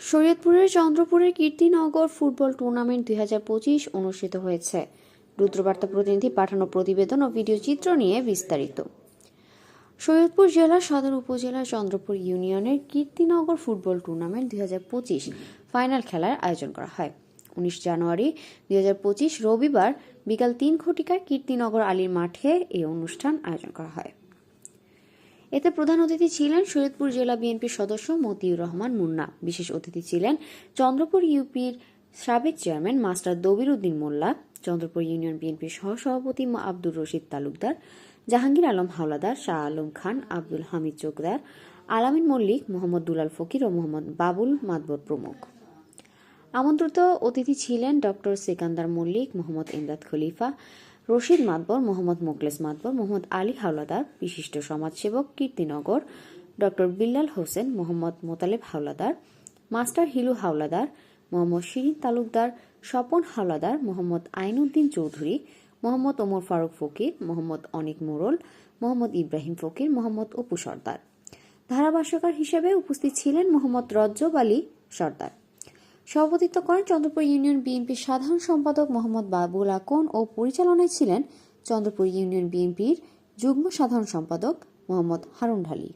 শরীয়তপুরের চন্দ্রপুরের Kirtinagar football tournament দুই হাজার পঁচিশ অনুষ্ঠিত হয়েছে। রুদ্রবার্তা প্রতিনিধি পাঠানো প্রতিবেদন ও ভিডিও চিত্র নিয়ে বিস্তারিত। সৈয়দপুর জেলার সদর উপজেলার চন্দ্রপুর ইউনিয়নের কীর্তিনগর ফুটবল টুর্নামেন্ট দুই হাজার পঁচিশ ফাইনাল খেলার আয়োজন করা হয়। উনিশ জানুয়ারি দুই হাজার পঁচিশ রবিবার বিকাল তিন ঘটিকায় কীর্তিনগর আলীর মাঠে এই অনুষ্ঠান আয়োজন করা হয়। এতে প্রধান অতিথি ছিলেন শরীয়তপুর জেলা বিএনপির সদস্য মতিউর রহমান মুন্না। বিশেষ অতিথি ছিলেন চন্দ্রপুর ইউপির সাবেক chairman master Dabir Uddin Molla, Chandrapur union বিএনপির সহসভাপতি আব্দুর রশিদ তালুকদার, জাহাঙ্গীর আলম হাওলাদার, শাহ আলম খান, আব্দুল হামিদ চোকদার, আলামিন মল্লিক, মোহাম্মদ দুলাল ফকির ও মোহাম্মদ বাবুল মাদবর প্রমুখ। আমন্ত্রিত অতিথি ছিলেন ডক্টর সেকান্দার মল্লিক, মোহাম্মদ ইমদাদ খলিফা রশিদ মাতবর, মোহাম্মদ মোকলেস মাতবর, মোহাম্মদ আলী হাওলাদার, বিশিষ্ট সমাজসেবক, কীর্তিনগর, ডক্টর বিল্লাল হোসেন, মোহাম্মদ মোতালেব হাওলাদার, মাস্টার হিলু হাওলাদার, মোহাম্মদ শিরিন তালুকদার, স্বপন হাওলাদার, মোহাম্মদ আইনুদ্দিন চৌধুরী, মোহাম্মদ ওমর ফারুক ফকির, মোহাম্মদ অনিক মোরল, মোহাম্মদ ইব্রাহিম ফকির, মোহাম্মদ অপু সর্দার। ধারাভাষ্যকার হিসেবে উপস্থিত ছিলেন মোহাম্মদ রজ্জব আলী সর্দার। সভাপতিত্ব করেন চন্দ্রপুর ইউনিয়ন বিএনপির সাধারণ সম্পাদক মোহাম্মদ বাবুল আকন ও পরিচালনায় ছিলেন চন্দ্রপুর ইউনিয়ন বিএনপির যুগ্ম সাধারণ সম্পাদক মোহাম্মদ হারুন ঢালি।